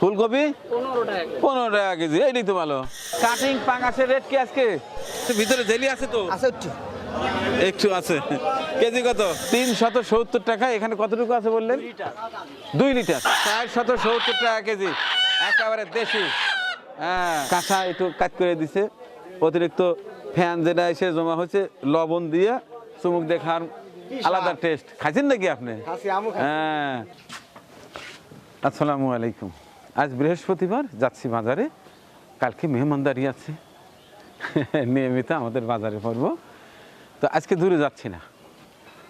ফুলকপি? পনেরো টাকা কেজি। এইটাই তো ভালো কাটিং পাঙাশের রেট কি আজকে? ভিতরে জেলি আছে তো? আছে একটু। একটু আছে। কেজি কত? তিন শত সত্তর টাকা এখানে কতটুকু আছে বললেন? দুই লিটার। চার শত সত্তর টাকা কেজি। একেবারে দেশি। হ্যাঁ কাঁচা একটু কাট করে দিছে। অতিরিক্ত ফ্যান যেটা এসে জমা হয়েছে লবণ দিয়ে চুমুক দেখার আলাদা টেস্ট খাইছেন নাকি আপনি? হ্যাঁ। আসসালামু আলাইকুম। আজ বৃহস্পতিবার, যাচ্ছি বাজারে। কালকে মেহমানদারি আছে। নিয়মিত আমাদের বাজারে পড়ব। তো আজকে দূরে যাচ্ছি না।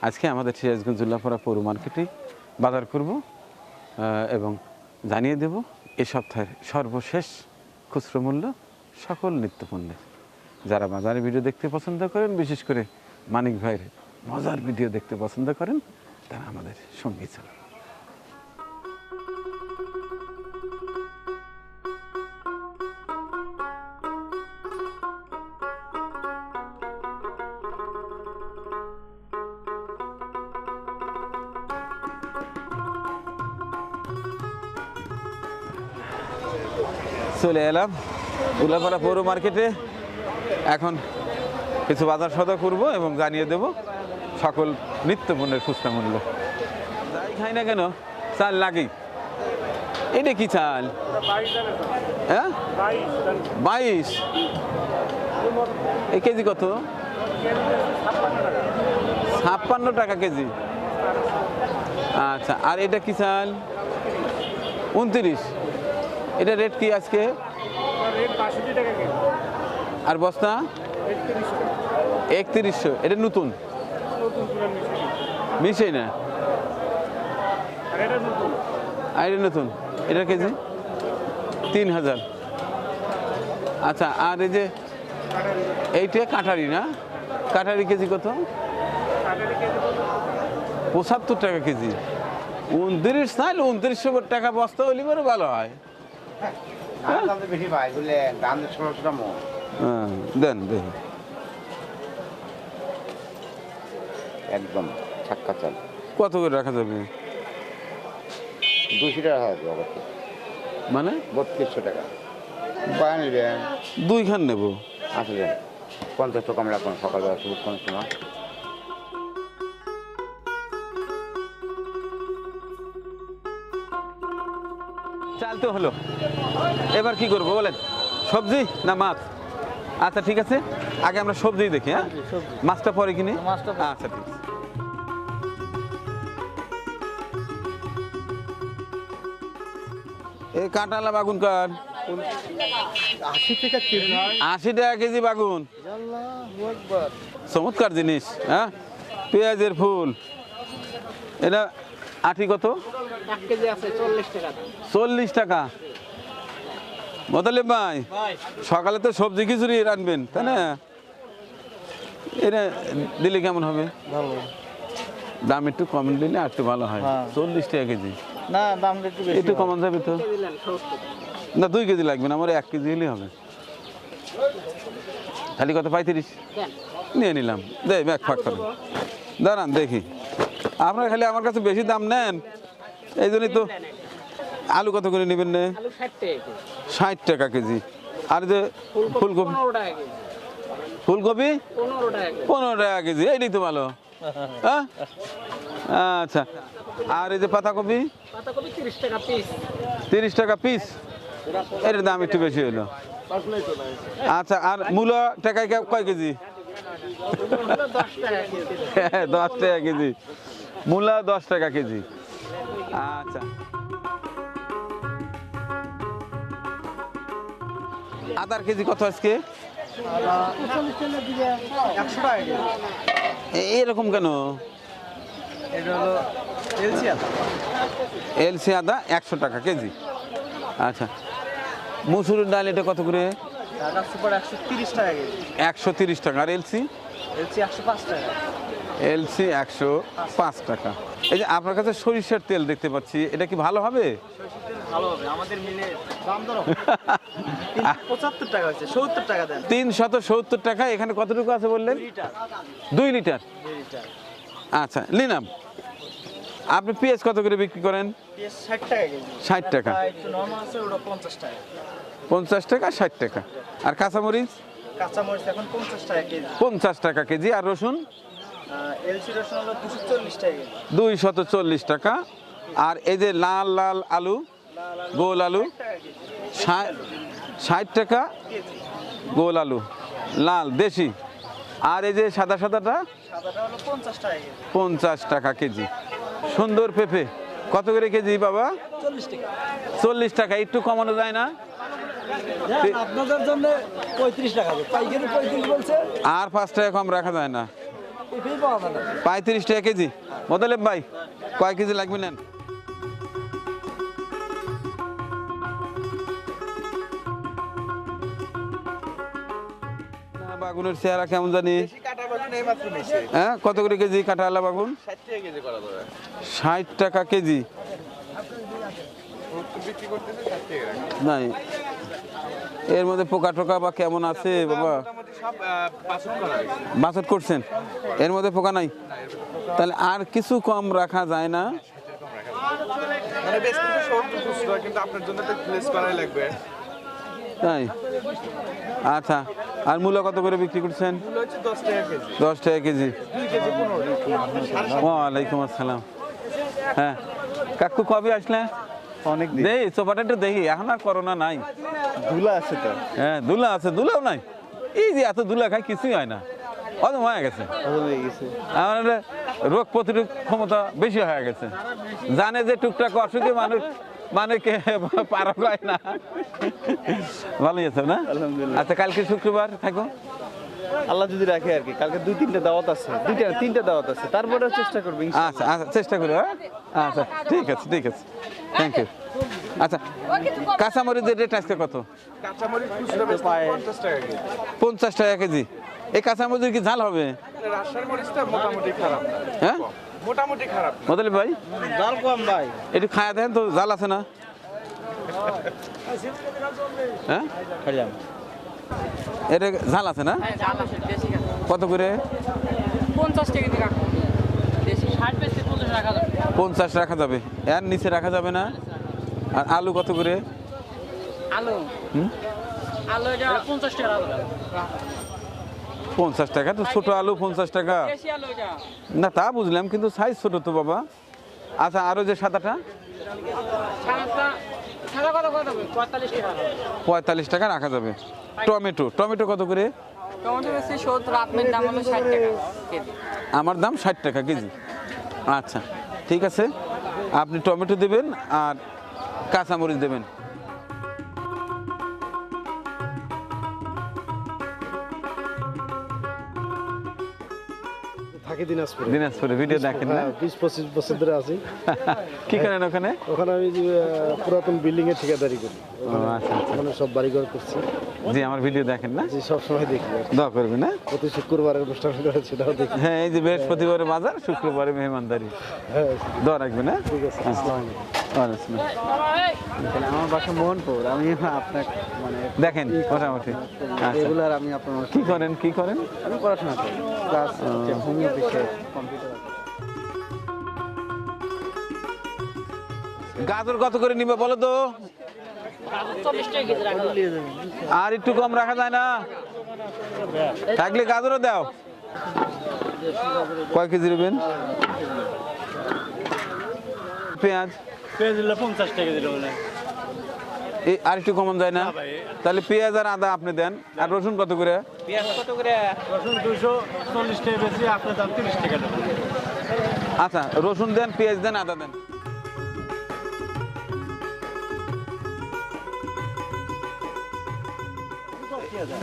আজকে আমাদের সিরাজগঞ্জ জুল্লাপাড়া পৌর মার্কেটে বাজার করব এবং জানিয়ে দেব, এ সপ্তাহের সর্বশেষ খুচরো মূল্য সকল নিত্যপণ্যের। যারা বাজারে ভিডিও দেখতে পছন্দ করেন, বিশেষ করে মানিক ভাইয়ের মজার ভিডিও দেখতে পছন্দ করেন, তারা আমাদের সঙ্গী চলুন। চলে এলাম উল্লাপাড়া পৌর মার্কেটে। এখন কিছু বাজার সদা করব এবং জানিয়ে দেব সকল নিত্য পণ্যের খুচরা মূল্য। যাই খাই না কেন? চাল লাগেই। এটা কি চাল? হ্যাঁ? বাইশ। এই কেজি কত? ছাপ্পান্ন টাকা কেজি। আচ্ছা আর এটা কি চাল? উনত্রিশ। এটা রেট কি আজকে? আর বস্তা? একত্রিশশো। এটা নতুন? মিশে না? আর এটা নতুন? এটা কেজি? তিন হাজার। আচ্ছা আর এই যে এইটা কাঠারি না? কাঠারি কেজি কত? পঁচাত্তর টাকা কেজি। উনত্রিশ না উনত্রিশশো টাকা বস্তা হলে পরে ভালো হয়। হ্যাঁ দেন দেখি একদম ছাক্কা চাল। কত করে রাখা যাবে? দুশো টাকা। হবে মানে? বত্রিশশো টাকা। পায় নেবেন দুই খান নেব। আসলে পঞ্চাশ টাকা। কম রাখুন সকালবেলা শুরু কোন সময় চালতে হলো। এবার কি করব বলেন? সবজি না মাছ? আচ্ছা ঠিক আছে। আগে আমরা সবজি দেখি হ্যাঁ? মাছটা পরে কিনি? আচ্ছা ঠিক আছে। এই কাঁটালা বাগুন কার। আশি টাকা কেজি। আশি টাকা কেজি বাগুন। চমৎকার জিনিস হ্যাঁ? পেঁয়াজের ফুল। এটা আটি কত? চল্লিশ টাকা দাম। টাকা। ভাই সকালে তো সবজি খিচুড়ি রাখবেন তাই না? এটা দিলে কেমন হবে? দাম একটু কম দিলে আর একটু ভালো হয়। হ্যাঁ। চল্লিশ টাকা কেজি। না দামটা একটু কমান যাবে তো? না দুই কেজি লাগবে না আমার এক কেজি হলেই হবে। খালি কত? পঁয়ত্রিশ। নিয়ে নিলাম। দে ব্যাগ ফাঁক করেন দাঁড়ান দেখি। আপনারা খালি আমার কাছে বেশি দাম নেন। এই জন্যই তো আলু কত করে নেবেন না? ষাট টাকা কেজি। আর যে ফুলকপি ফুলকপি পনেরো টাকা কেজি। এইটাই তো ভালো। হ্যাঁ? আচ্ছা। আর এই যে পাতাকপি? তিরিশ টাকা পিস এটার দাম একটু বেশি হলো আচ্ছা আর মূলো টাকায় কয় কেজি। দশ টাকা কেজি। মূলা দশ টাকা কেজি। আচ্ছা। আদার কেজি কত আজকে? এরকম কেন? এলসি আদা। একশো টাকা কেজি। আচ্ছা। মুসুরের ডাল এটা কত করে? টাটা একশো তিরিশ টাকা একশো তিরিশ টাকা। আর এলসি? এলসি একশো পাঁচ টাকা। এলসি একশো পাঁচ টাকা। এই যে আপনার কাছে সরিষার তেল দেখতে পাচ্ছি এটা কি ভালো হবে? তিন শত সত্তর টাকা এখানে কতটুকু আছে বললেন? দুই লিটার। আচ্ছা নিলাম আপনি পেঁয়াজ কত করে বিক্রি করেন? ষাট টাকা। পঞ্চাশ টাকা ষাট টাকা। আর কাঁচামরিচ? কাঁচামরিচ এখন পঞ্চাশ টাকা কেজি। পঞ্চাশ টাকা কেজি। আর রসুন? দুশো চল্লিশ টাকা আর এই যে লাল লাল আলু গোল আলু ষাট টাকা গোল আলু লাল দেশি। আর এই যে সাদা সাদাটা? সাদাটা হলো পঞ্চাশ টাকা কেজি। সুন্দর পেঁপে। কত করে কেজি বাবা? চল্লিশ টাকা। একটু কমানো যায় না? আপনাদের জন্য পঁয়ত্রিশ টাকা আর পাঁচ টাকা কম রাখা যায় না। পঁয়ত্রিশ টাকা কেজি। মোতালেব ভাই কয় কেজি লাগবে নেন? বাগুনের চেহারা কেমন জানি? হ্যাঁ কত করে কেজি কাটা আলা বাগুন? ষাট টাকা কেজি নাই। এর মধ্যে পোকা টোকা বা কেমন আছে বাবা? বাসট করছেন? এর মধ্যে পোকা নাই? তাহলে আর কিছু কম রাখা যায় না? মানে করাই লাগবে। তাই? আচ্ছা আর মূল্য কত করে বিক্রি করছেন? দশ টাকা কেজি। ওয়ালাইকুম আসসালাম। হ্যাঁ। কাকু কবে আসলে অনেক দেই সোফাটা একটু দেখি এখন আর করোনা নাই। ধুলা আছে তো। হ্যাঁ দুলা আছে দুলাও নাই। এই যে এত দুলা খাই কিছুই হয় না। অত হয়ে গেছে। আমার রোগ প্রতিরোধ ক্ষমতা বেশি হয়ে গেছে। জানে যে টুকটাক অসুখে মানুষ মানে কে পারো হয় না। ভালোই আছে না? আচ্ছা কালকে শুক্রবার থাকো। আল্লাহ যদি রাখে আর কি কালকে দুই তিনটা দাওয়াত আছে দুইটা তিনটা দাওয়াত আছে তারপরে চেষ্টা করব আচ্ছা আচ্ছা চেষ্টা করো হ্যাঁ? আচ্ছা ঠিক আছে ঠিক আছে। থ্যাংক ইউ আচ্ছা কাঁচামরিচের রেট আজকে কত? কাঁচামরিচ খুচরা বেচতে পঞ্চাশ টাকা কেজি। পঞ্চাশ টাকা কেজি। এই কাঁচামরিচের কি ঝাল হবে? মোটামুটি খারাপ। হ্যাঁ? মোটামুটি খারাপ। না মদলি ভাই? ডাল কম ভাই। একটু খায়া দেন তো জাল আছে না? হ্যাঁ? খাইলাম। এটা ঝাল আছে না? কত করে? পঞ্চাশ রাখো যাবে। এর নিচে রাখা যাবে না? আর আলু কত করে? আলু। হুম? পঞ্চাশ টাকা তো ছোট আলু পঞ্চাশ টাকা। না তা বুঝলাম কিন্তু সাইজ ছোট তো বাবা। আচ্ছা আরও যে সাদাটা? পঁয়তাল্লিশ টাকা রাখা যাবে। টমেটো টমেটো কত করে? আমার দাম ষাট টাকা কেজি। আচ্ছা ঠিক আছে। আপনি টমেটো দেবেন আর কাঁচামরিচ দেবেন। থাকি দিনাজপুরে। দিনাজপুরে ভিডিও দেখেন না? হ্যাঁ বিশ পঁচিশ বছর ধরে আছি। কি করেন ওখানে? ওখানে আমি পুরাতন বিল্ডিং এর ঠিকাদারি করি। আচ্ছা আচ্ছা। ওখানে সব বাড়িঘর করছি। জি আমার ভিডিও দেখেন না? যে সব সময় দেখি। দোয়া করবেন না প্রতি শুক্রবারের অনুষ্ঠান করে সেটাও দেখি। হ্যাঁ এই যে বৃহস্পতিবারে বাজার শুক্রবারে মেহমানদারি। হ্যাঁ দোয়া রাখবেন না ঠিক আছে আসসালামু আলাইকুম। আমার বাসা মোহনপুর আমি আপনার মানে দেখেন মোটামুটি। আচ্ছা। রেগুলার আমি আপনার কি করেন কি করেন? আমি পড়াশোনা করি। ক্লাস হোম অফিসে কম্পিউটার গাজর কত করে নিবে বলো তো? আর একটু কম রাখা যায় না? থাকলে গাজরও দাও। কয় কেজি নেবেন? পেঁয়াজ। পেঁয়াজ দিলে পঞ্চাশ টাকা দিলে বলে। এই আর একটু কমন যায় না? তাহলে পেঁয়াজ আর আদা আপনি দেন। আর রসুন কত করে? পেঁয়াজ কত করে? রসুন দুশো চল্লিশ টাকা বেশি আপনার দাম তিরিশ টাকা আচ্ছা রসুন দেন পেঁয়াজ দেন আদা দেন।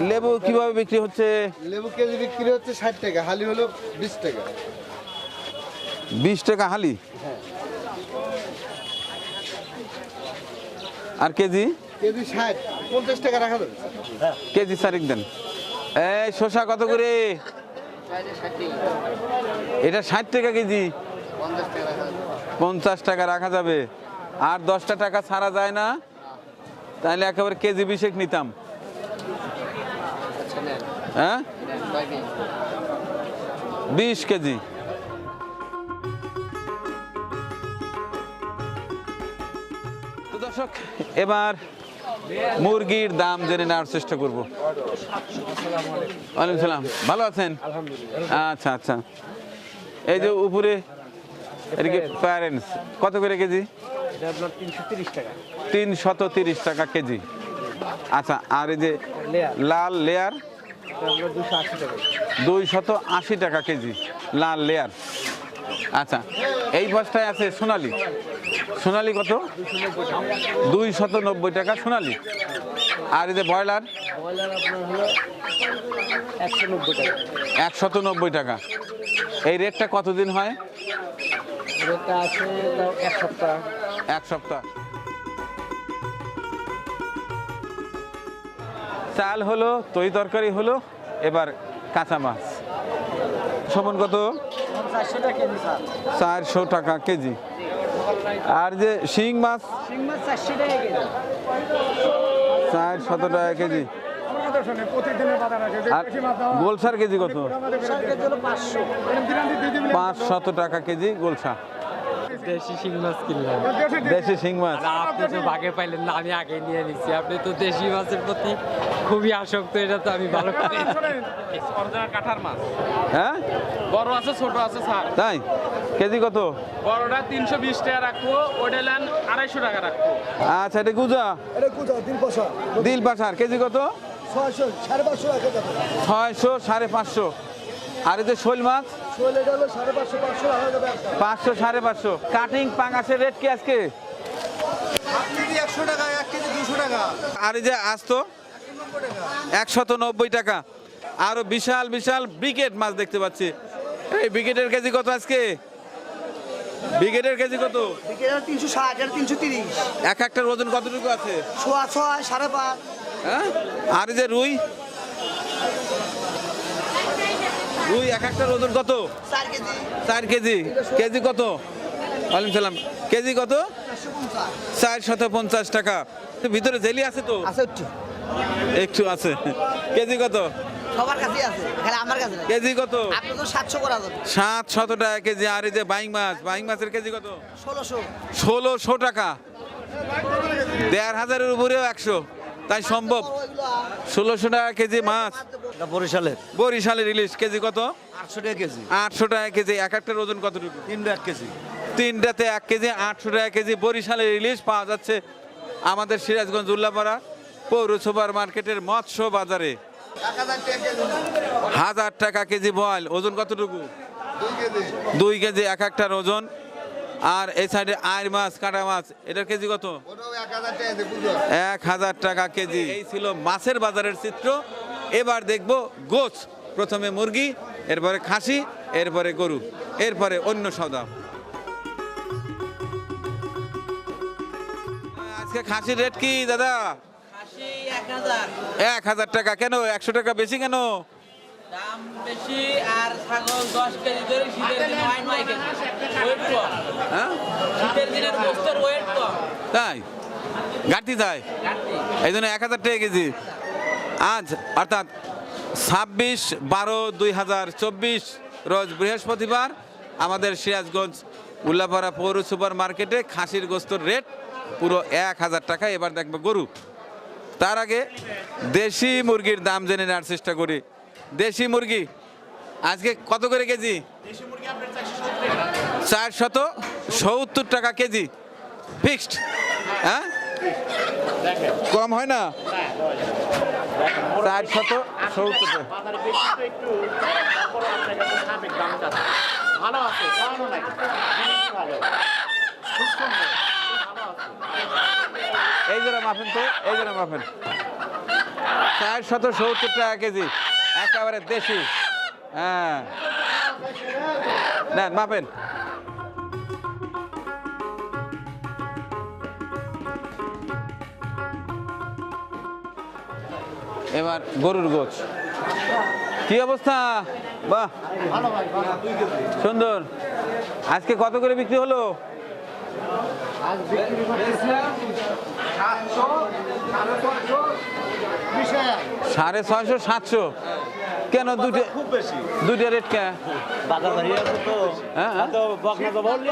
লেবু কীভাবে বিক্রি হচ্ছে? লেবু কেজি বিক্রি হচ্ছে ষাট টাকা হালি হলো বিশ টাকা। বিশ টাকা হালি? আর কেজি? কেজি ষাট পঞ্চাশ টাকা রাখা যাবে। কেজি চারিক দেন। এই শসা কত করে? এটা ষাট টাকা কেজি। পঞ্চাশ টাকা রাখা যাবে। আর দশটা টাকা ছাড়া যায় না? তাহলে একেবারে কেজি বিশেক নিতাম। হ্যাঁ? বিশ কেজি। দর্শক এবার মুরগির দাম জেনে নেওয়ার চেষ্টা করব। ওয়ালাইকুম সালাম। ভালো আছেন? আচ্ছা আচ্ছা। এই যে উপরে এদিকে প্যারেন্টস কত করে কেজি? এটা আপনার তিনশো তিরিশ টাকা। কেজি। আচ্ছা আর এই যে লাল লেয়ার? এটা আপনার দুশো আশি টাকা। দুই শত আশি টাকা কেজি লাল লেয়ার। আচ্ছা এই বস্তায় আছে সোনালি? সোনালি কত? দুই শত নব্বই টাকা সোনালি। আর যে ব্রয়লার? ব্রয়লার আপনার হলো একশো নব্বই টাকা। এই রেটটা কতদিন হয়? এক সপ্তাহ। এক সপ্তাহ চাল হলো তৈ তরকারি হলো এবার কাঁচা মাছ। সমান কত? চারশো টাকা কেজি। আর যে শিং মাছ? শিং মাছ চারশো টাকা কেজি। চার শত টাকা কেজি। আর গোলসার কেজি কত? পাঁচশো। পাঁচ শত টাকা কেজি গোলসা। দেশি শিং মাছ কিনলাম। দেশি শিং মাছ? আপনি তো ভাগে পাইলেন না আমি আগে নিয়ে নিচ্ছি আপনি তো দেশি মাছের প্রতি খুবই আসক্ত এটা তো আমি ভালো করে কাঠার মাছ। হ্যাঁ? বড় আছে ছোট আছে স্যার। তাই? কেজি কত? বড়টা তিনশো বিশ টাকা রাখব ওটা নেন আড়াইশো টাকা রাখব। আচ্ছা এটা গুজা? এটা কোথা দিন পয়সা দিল পাশার। কেজি কত? ছয়শো সাড়ে পাঁচশো ছয়শো সাড়ে পাঁচশো। আর এই যে শোল মাছ? পাঁচশো সাড়ে পাঁচশো। কাটিং পাঙ্গাসের রেট কি আজকে? আর এই যে আস্ত একশত নব্বই টাকা। আরও বিশাল বিশাল ব্রিগেড মাছ দেখতে পাচ্ছি। এই ব্রিগেডের কেজি কত আজকে? কেজি কত? তিনশো ষাট আর তিনশো তিরিশ এক একটার ওজন কতটুকু আছে? সোয়া ছয় সাড়ে পাঁচ। হ্যাঁ? আর এই যে রুই? রুই এক একটার ওজন কত? চার কেজি। কেজি। কত? ওয়ালাইকুম সালাম। কেজি কত? চার শত পঞ্চাশ টাকা। ভিতরে জেলি আছে তো? একটু। একটু আছে। কেজি কত? সবার কাছেই আছে। খালি আমার কাছে কেজি কত? আপনি তো সাতশো করা যাবে। সাত টাকা কেজি। আর এই যে বাইং মাছ বাইং মাছের কেজি কত? টাকা। দেড় হাজারের উপরেও একশো। তাই সম্ভব? ষোলোশো টাকা কেজি মাছ। বরিশালের। বরিশালের ইলিশ। কেজি কত? আটশো টাকা কেজি। আটশো টাকা কেজি। এক একটার ওজন কতটুকু? তিনটা এক কেজি। তিনটাতে এক কেজি আটশো টাকা কেজি। বরিশালের ইলিশ পাওয়া যাচ্ছে আমাদের সিরাজগঞ্জ উল্লাপাড়া পৌর সুপার মার্কেটের মৎস্য বাজারে। হাজার টাকা কেজি বয়েল। ওজন কতটুকু? দুই কেজি এক একটার ওজন। আর এই সাইডে আয়ের মাছ কাটা মাছ এটার কেজি কত? এক হাজার টাকা দিয়ে বুঝো এক হাজার টাকা কেজি। এই ছিল মাছের বাজারের চিত্র। এবার দেখব গোছ প্রথমে মুরগি এরপরে খাসি এরপরে গরু এরপরে অন্য সদা। আজকে খাসির রেট কি দাদা? এক হাজার টাকা কেন? একশো টাকা বেশি কেন? দাম বেশি আর ছাগল দশ কেজি ধরে শীতের দিনে হয় নয় কেজি। ওয়েট কম। হ্যাঁ? শীতের দিনের বস্তুর ওয়েট কম। তাই? ঘাটতি ঘাটতি। এই জন্য এক হাজার টাকা কেজি। আজ অর্থাৎ ছাব্বিশ বারো দুই হাজার চব্বিশ রোজ বৃহস্পতিবার আমাদের সিরাজগঞ্জ উল্লাপাড়া পৌর সুপার মার্কেটে খাসির গোস্তর রেট পুরো এক হাজার টাকা। এবার দেখব গরু। তার আগে দেশি মুরগির দাম জেনে নেওয়ার চেষ্টা করি। দেশি মুরগি। আজকে কত করে কেজি? চার শত সত্তর টাকা। কেজি। ফিক্সড হ্যাঁ? কম হয় না? চার শত সত্তর এই জোড়া মাফেন তো এই জোড়া মাফেন চার শত সত্তর টাকা কেজি। একেবারে দেশি। হ্যাঁ। নেন মাপেন। এবার গরুর গোছ। কি অবস্থা? বাহ। সুন্দর। আজকে কত করে বিক্রি হলো? সাড়ে ছয়শো সাতশো। কেন দুটো খুব বেশি। দুইটা রেট কে? বাজার দাঁড়িয়ে আছে তো। হ্যাঁ, হ্যাঁ। তো বকনা তো বললে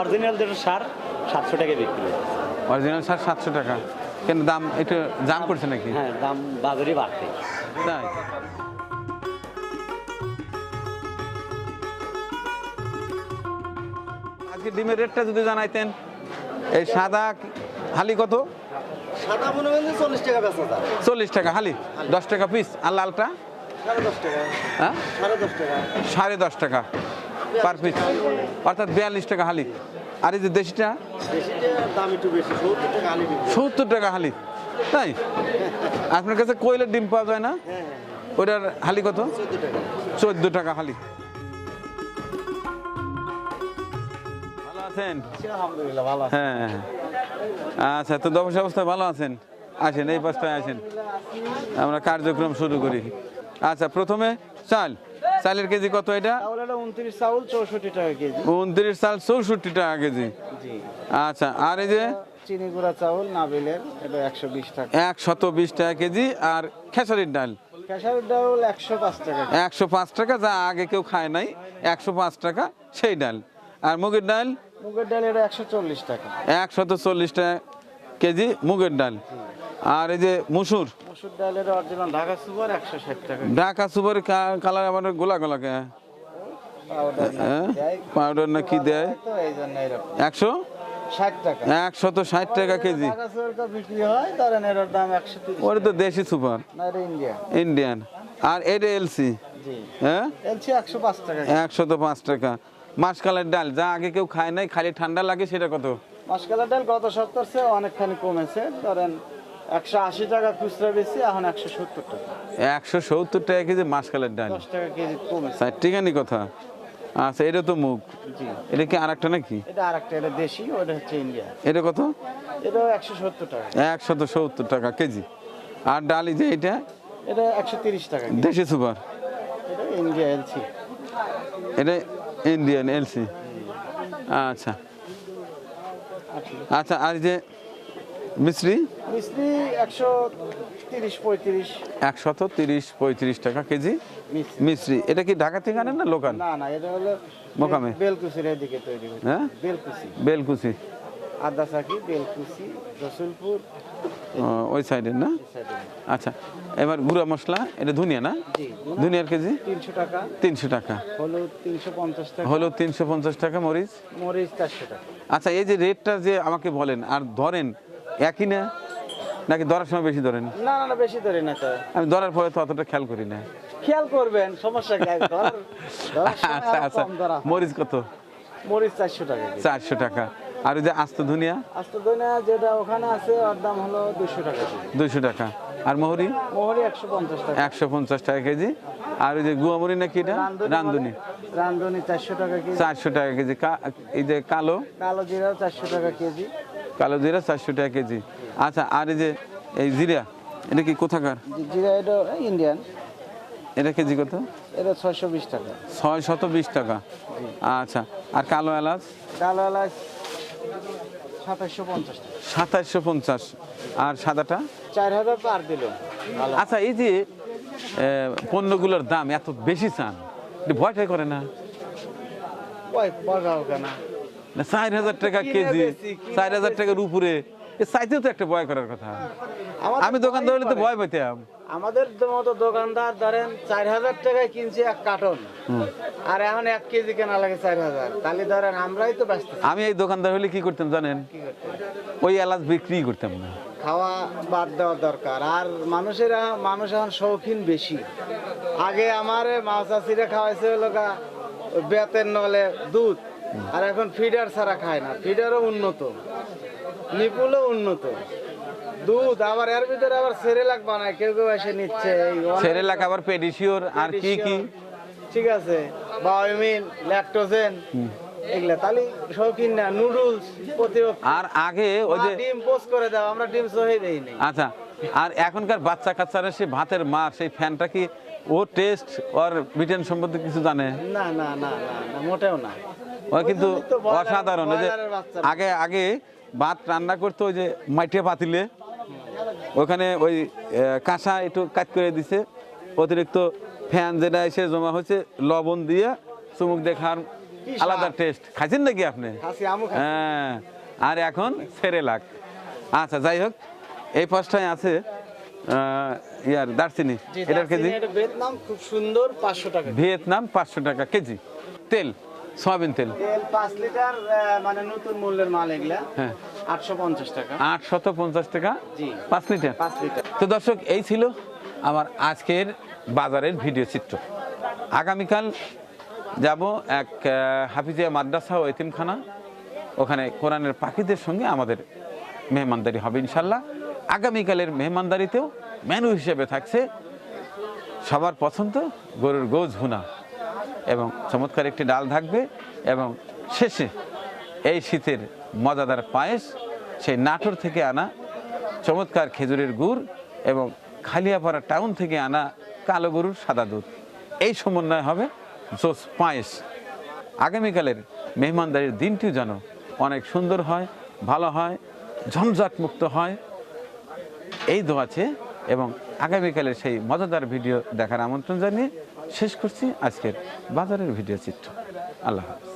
অরিজিনাল যেটা সার সাতশো টাকা বিক্রি অরিজিনাল সার সাতশো টাকা। কেন দাম একটু দাম করছে নাকি? হ্যাঁ দাম বাজারে বাড়তে তাই। আজকে ডিমের রেটটা যদি জানাইতেন এই সাদা হালি কত? চল্লিশ টাকা হালি দশ টাকা পিস আর লালটা? সাড়ে দশ টাকা। হ্যাঁ? পার পিস অর্থাৎ বিয়াল্লিশ টাকা হালি আর এই যে দেশিটা? সত্তর টাকা হালি তাই? আপনার কাছে কোয়েলের ডিম পাওয়া যায় না? ওটার হালি কত? চোদ্দ টাকা। হালি ভালো আছেন? হ্যাঁ। আচ্ছা তো দশ অবস্থা ভালো আছেন? আসেন এই পাশটায় আসেন। আমরা কার্যক্রম শুরু করি। আচ্ছা প্রথমে চাল। চালের কেজি কত এটা? উনত্রিশ চাউল চৌষট্টি টাকা কেজি। উনত্রিশ চাল চৌষট্টি টাকা কেজি। আচ্ছা আর এই যে? চিনি গুঁড়া চাউল নাবিলের এটা একশো বিশ টাকা। একশত বিশ টাকা কেজি আর খেসারির ডাল? খেসারির ডাউল একশো পাঁচ টাকা একশো পাঁচ টাকা যা আগে কেউ খায় নাই একশো পাঁচ টাকা সেই ডাল। আর মুগের ডাল? মুগের ডাল এটা একশো চল্লিশ টাকা। একশত চল্লিশ টাকা কেজি মুগের ডাল। আর এই যে মুসুর? মসুর ডালের অরিজিনাল ঢাকা সুপার একশো ষাট টাকা। ঢাকা সুপার কালার আবার গোলা গোলা কে? পাউডার না হ্যাঁ? না কি দেয়? একশো? ষাট টাকা। একশত ষাট টাকা কেজি। ওটা তো দেশি সুপার। ইন্ডিয়ান আর এটা এলসি হ্যাঁ? একশো পাঁচ টাকা। মাসকালের ডাল যা আগে কেউ খায় নাই খালি ঠান্ডা লাগে সেটা কত? মাসকালের ডাল গত সপ্তাহ চেয়ে অনেকখানি কমেছে। ধরেন একশো আশি টাকা খুচরা বেশি এখন একশো সত্তর টাকা। একশো সত্তর টাকা কেজি মাসকালের ডাল। দশ টাকা কেজি কমেছে। স্যার ঠিকানি কথা। আচ্ছা এটা তো জি। এটা কি আর একটা নাকি? এটা আর একটা এটা দেশি ওটা হচ্ছে ইন্ডিয়া। এটা কত? এটাও একশো সত্তর টাকা। একশত সত্তর টাকা কেজি। আর ডালি যে এটা? এটা একশো তিরিশ টাকা দেশি সুপার। এটা ইন্ডিয়া এলসি। এটা ইন্ডিয়ান এলসি আচ্ছা। আচ্ছা আর যে মিশ্রি মিস্ত্রি একশো তিরিশ পঁয়ত্রিশ। একশত তিরিশ পঁয়ত্রিশ টাকা কেজি? মিশ্রি এটা কি ঢাকা থেকে আনেন না লোকাল? না না এটা হলো মোকামে? বেলকুচির এদিকে তৈরি হ্যাঁ? বেলকুচি। বেলকুচি। আদাসাকি বেলকুচি রসুলপুর। ওই সাইডের না? আচ্ছা এবার গুঁড়া মশলা এটা ধনিয়া না? ধনিয়ার কেজি? তিনশো টাকা। তিনশো টাকা। হলুদ তিনশো পঞ্চাশ টাকা। হলো তিনশো পঞ্চাশ টাকা মরিচ? মরিচ চারশো টাকা। আচ্ছা এই যে রেটটা যে আমাকে বলেন আর ধরেন একই না? নাকি ধরার সময় বেশি ধরেন? না না বেশি ধরে না তো। আমি ধরার পরে তো অতটা খেয়াল করি না। খেয়াল করবেন সমস্যা আচ্ছা আচ্ছা। মরিচ কত? মরিচ চারশো টাকা চারশো টাকা। আর ওই যে আস্ত ধনিয়া? আস্ত দইনা যেটা ওখানে আছে ওর দাম হলো দুশো টাকা দুইশো টাকা। আর মোহরি? মোহরি একশো পঞ্চাশ টাকা। একশো পঞ্চাশ টাকা কেজি। আর ওই যে গুয়ামরি নাকি এটা? রান্ধুনি রান্ধুনি। চারশো টাকা কেজি। চারশো টাকা কেজি। এই যে কালো? কালো জিরাও চারশো টাকা কেজি। কালো জিরা চারশো টাকা কেজি। আচ্ছা আর এই যে এই জিরা এটা কি কোথাকার? জিরা এটা ইন্ডিয়ান। এটা কেজি কত? এটা ছয়শো বিশ টাকা। ছয় শত বিশ টাকা। আচ্ছা আর কালো এলাচ? কালো এলাচ সাতাশশো পঞ্চাশ আর সাদাটা? চার হাজার পার দিল। আচ্ছা এই যে পণ্যগুলোর দাম এত বেশি চান ভয়টাই করে না? চার হাজার টাকা কেজি চার হাজার টাকার উপরে। এ চাইতেও তো একটা ভয় করার কথা। আমি দোকানদার হলে তো ভয় পেতাম আমাদের মতো দোকানদার ধরেন চার হাজার টাকায় কিনছি এক কার্টন। আর এখন এক কেজি কেনা লাগে চার হাজার। তাহলে ধরেন আমরাই তো ব্যস্ত আমি এই দোকানদার হলে কি করতাম জানেন? ওই এলাচ বিক্রি করতাম না। খাওয়া বাদ দেওয়া দরকার। আর মানুষের মানুষ এখন শৌখিন বেশি। আগে আমার মাছ চাষিরা খাওয়াইছে হলো গা বেতের নলে দুধ। আর এখন ফিডার ছাড়া খায় না। ফিডারও উন্নত। নিপুলও উন্নত। দুধ আবার এর ভিতরে আবার সেরেলাক বানায় কেউ কেউ এসে নিচ্ছে। সেরেলাক আবার পেডিশিওর আর কি কি? ঠিক আছে। বায়োমিন ল্যাকটোজেন এগুলা। শৌখিন না নুডলস আর আগে ওই যে ডিম পোস্ট করে দাও আমরা ডিম সহি দেই নাই। আচ্ছা আর এখনকার বাচ্চা কাচ্চারা সে ভাতের মার সেই ফ্যানটা কি ও টেস্ট ওর ব্রিটেন সম্বন্ধে কিছু জানে? না না না না মোটেও না। ও কিন্তু অসাধারণ যে আগে আগে ভাত রান্না করতো ওই যে মাইটে পাতিলে। ওখানে ওই কাঁসা একটু কাট করে দিছে। অতিরিক্ত ফ্যান যেটা এসে জমা হয়েছে লবণ দিয়ে চুমুক দেখার আলাদা টেস্ট খাইছেন নাকি আপনি? হ্যাঁ আর এখন সেরেলাক আচ্ছা যাই হোক এই পাঁচটায় আছে ইয়ার দারচিনি। এটার কেজি? ভিয়েতনাম খুব সুন্দর পাঁচশো টাকা ভিয়েতনাম পাঁচশো টাকা কেজি। তেল সয়াবিন তেল। তেল পাঁচ লিটার মানে নতুন মূল্যের মাল এগুলা। হ্যাঁ। আটশো পঞ্চাশ টাকা। আটশত পঞ্চাশ টাকা? জি। পাঁচ লিটার? পাঁচ লিটার। তো দর্শক এই ছিল আমার আজকের বাজারের ভিডিও চিত্র। আগামীকাল যাব এক হাফিজিয়া মাদ্রাসা ও এতিমখানা। ওখানে কোরআনের পাখিদের সঙ্গে আমাদের মেহমানদারি হবে ইনশাল্লাহ। আগামীকালের মেহমানদারিতেও মেনু হিসেবে থাকছে সবার পছন্দ গরুর গোজ হুনা এবং চমৎকার একটি ডাল থাকবে এবং শেষে এই শীতের মজাদার পায়েস, সেই নাটোর থেকে আনা চমৎকার খেজুরের গুড় এবং খালিয়াপাড়া টাউন থেকে আনা কালো গরুর সাদা দুধ। এই সমন্বয় হবে জোস পায়েস। আগামীকালের মেহমানদারির দিনটিও যেন অনেক সুন্দর হয়, ভালো হয়, ঝঞ্ঝাট মুক্ত হয়। এই দোয়াছে এবং আগামীকালের সেই মজাদার ভিডিও দেখার আমন্ত্রণ জানিয়ে শেষ করছি আজকের বাজারের ভিডিও চিত্র। আল্লাহ হাফেজ।